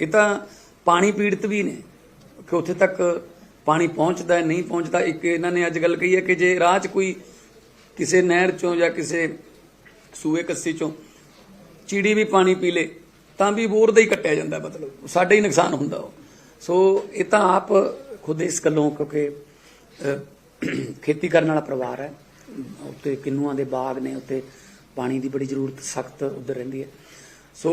ਇਹ ਤਾਂ ਪਾਣੀ ਪੀੜਤ ਵੀ ਨੇ, ਕਿ ਉੱਥੇ ਤੱਕ ਪਾਣੀ ਪਹੁੰਚਦਾ ਹੈ, ਨਹੀਂ ਪਹੁੰਚਦਾ। ਇੱਕ ਇਹਨਾਂ ਨੇ ਅੱਜ ਗੱਲ ਕਹੀ ਹੈ ਕਿ ਜੇ ਰਾਹ 'ਚ ਕੋਈ ਕਿਸੇ ਨਹਿਰ ਚੋਂ ਜਾਂ ਕਿਸੇ ਸੂਏ ਕੱਸੀ ਚੋਂ ਚਿੜੀ ਵੀ ਪਾਣੀ ਪੀ ਲੇ, ਤਾਂ ਵੀ ਬੋਰ ਦਾ ਹੀ ਕੱਟਿਆ ਜਾਂਦਾ ਮਤਲਬ ਸਾਡੇ ਹੀ ਨੁਕਸਾਨ ਹੁੰਦਾ ਉਹ। ਸੋ ਇਹ ਤਾਂ ਆਪ ਖੁਦ ਇਸ ਗੱਲੋਂ ਕਿਉਂਕਿ ਖੇਤੀ ਕਰਨ ਵਾਲਾ ਪਰਿਵਾਰ ਹੈ। ਉੱਤੇ ਕਿੰਨੂਆਂ ਦੇ ਬਾਗ ਨੇ ਉੱਤੇ ਪਾਣੀ ਦੀ ਬੜੀ ਜ਼ਰੂਰਤ ਸਖਤ ਉਧਰ ਰਹਿੰਦੀ ਹੈ। ਸੋ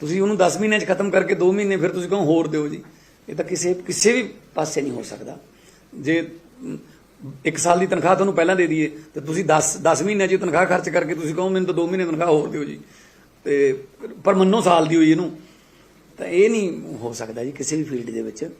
ਤੁਸੀਂ ਉਹਨੂੰ 10 ਮਹੀਨਿਆਂ 'ਚ ਖਤਮ ਕਰਕੇ 2 ਮਹੀਨੇ ਫਿਰ ਤੁਸੀਂ ਕਹੋ ਹੋਰ ਦਿਓ ਜੀ। ਇਹ ਤਾਂ ਕਿਸੇ ਕਿਸੇ ਵੀ ਪਾਸੇ ਨਹੀਂ ਹੋ ਸਕਦਾ। ਜੇ ਇੱਕ ਸਾਲ ਦੀ ਤਨਖਾਹ ਤੁਹਾਨੂੰ ਪਹਿਲਾਂ ਦੇ ਦਈਏ, ਤੇ ਤੁਸੀਂ 10 10 ਮਹੀਨਿਆਂ 'ਚ ਤਨਖਾਹ ਖਰਚ ਕਰਕੇ ਤੁਸੀਂ ਕਹੋ ਮੈਨੂੰ ਤਾਂ 2 ਮਹੀਨੇ ਤਨਖਾਹ ਹੋਰ ਦਿਓ ਜੀ। ਤੇ ਪਰ ਮੰਨੋ ਸਾਲ ਦੀ ਹੋਈ ਇਹਨੂੰ। ਤਾਂ ਇਹ ਨਹੀਂ ਹੋ ਸਕਦਾ ਜੀ ਕਿਸੇ ਵੀ ਫੀਲਡ ਦੇ ਵਿੱਚ।